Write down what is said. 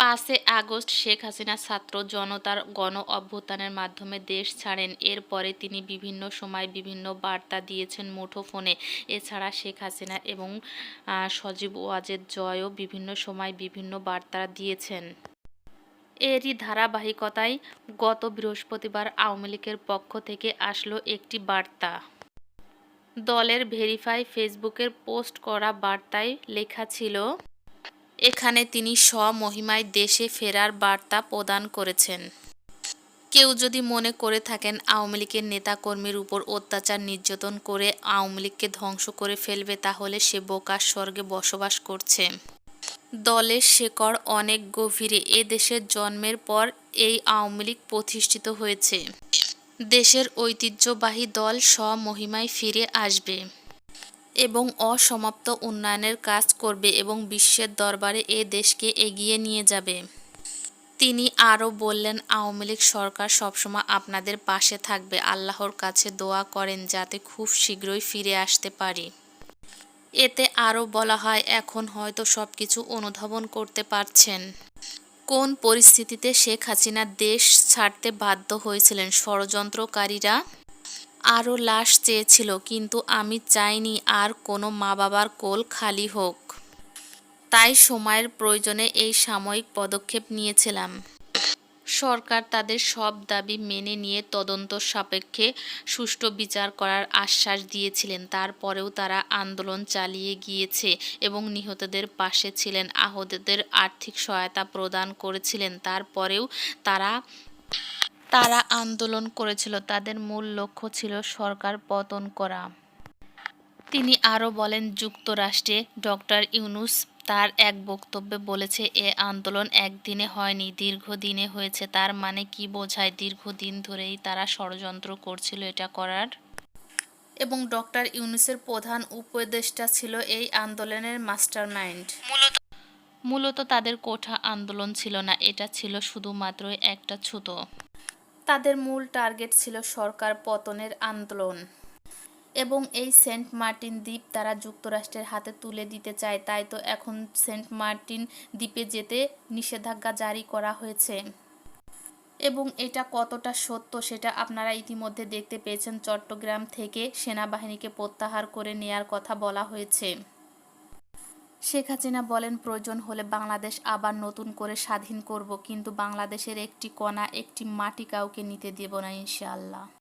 পাঁচে আগস্ট শেখ হাসিনা ছাত্র জনতার গণ অভ্যুত্থানের মাধ্যমে দেশ ছাড়েন। এরপরে তিনি বিভিন্ন সময় বিভিন্ন বার্তা দিয়েছেন মুঠোফোনে। এছাড়া শেখ হাসিনা এবং সজীব ওয়াজেদ জয়ও বিভিন্ন সময় বিভিন্ন বার্তা দিয়েছেন। এরই ধারাবাহিকতায় গত বৃহস্পতিবার আওয়ামী লীগের পক্ষ থেকে আসলো একটি বার্তা। দলের ভেরিফাই ফেসবুকের পোস্ট করা বার্তায় লেখা ছিল এখানে তিনি স্বমহিমায় দেশে ফেরার বার্তা প্রদান করেছেন। কেউ যদি মনে করে থাকেন আওয়ামী লীগের নেতাকর্মীর উপর অত্যাচার নির্যাতন করে আওয়ামী লীগকে ধ্বংস করে ফেলবে, তাহলে সে বোকার স্বর্গে বসবাস করছে। দলের শেকড় অনেক গভীরে এ দেশের জন্মের পর এই আওয়ামী লীগ প্রতিষ্ঠিত হয়েছে। দেশের ঐতিহ্যবাহী দল স্বমহিমায় ফিরে আসবে। এবং অসমাপ্ত উন্নয়নের কাজ করবে এবং বিশ্বের দরবারে এ দেশকে এগিয়ে নিয়ে যাবে। তিনি আরও বললেন, আওয়ামী লীগ সরকার সবসময় আপনাদের পাশে থাকবে। আল্লাহর কাছে দোয়া করেন যাতে খুব শীঘ্রই ফিরে আসতে পারি। এতে আরও বলা হয়, এখন হয়তো সব কিছু অনুধাবন করতে পারছেন। কোন পরিস্থিতিতে শেখ হাসিনা দেশ ছাড়তে বাধ্য হয়েছিলেন, ষড়যন্ত্রকারীরা? আরও লাশ চেয়েছিল, কিন্তু আমি চাইনি আর কোনো মা বাবার কোল খালি হোক। তাই সময়ের প্রয়োজনে এই সাময়িক পদক্ষেপ নিয়েছিলাম। সরকার তাদের সব দাবি মেনে নিয়ে তদন্ত সাপেক্ষে সুষ্ঠু বিচার করার আশ্বাস দিয়েছিলেন। তারপরেও তারা আন্দোলন চালিয়ে গিয়েছে এবং নিহতদের পাশে ছিলেন, আহতদের আর্থিক সহায়তা প্রদান করেছিলেন। তারপরেও তারা তারা আন্দোলন করেছিল। তাদের মূল লক্ষ্য ছিল সরকার পতন করা। তিনি আরও বলেন যুক্তরাষ্ট্রে ডক্টর ইউনুস তার এক বক্তব্যে বলেছে এ আন্দোলন একদিনে হয়নি দীর্ঘদিনে হয়েছে। তার মানে কি বোঝায় দীর্ঘদিন ধরেই তারা ষড়যন্ত্র করছিল এটা করার? এবং ডক্টর ইউনুসের প্রধান উপদেষ্টা ছিল এই আন্দোলনের মাস্টারমাইন্ড। মূলত মূলত তাদের কোঠা আন্দোলন ছিল না এটা ছিল শুধুমাত্র একটা ছুতো তাদের মূল টার্গেট ছিল সরকার পতনের আন্দোলন। এবং এই সেন্ট মার্টিন দ্বীপ তারা যুক্তরাষ্ট্রের হাতে তুলে দিতে চায়, তাই তো এখন সেন্ট মার্টিন দ্বীপে যেতে নিষেধাজ্ঞা জারি করা হয়েছে। এবং এটা কতটা সত্য সেটা আপনারা ইতিমধ্যে দেখতে পেয়েছেন। চট্টগ্রাম থেকে সেনাবাহিনীকে প্রত্যাহার করে নেয়ার কথা বলা হয়েছে। শেখ হাসিনা বলেন, প্রয়োজন হলে বাংলাদেশ আবার নতুন করে স্বাধীন করব, কিন্তু বাংলাদেশের একটি কণা, একটি মাটি কাউকে নিতে দেব না ইনশাআল্লাহ।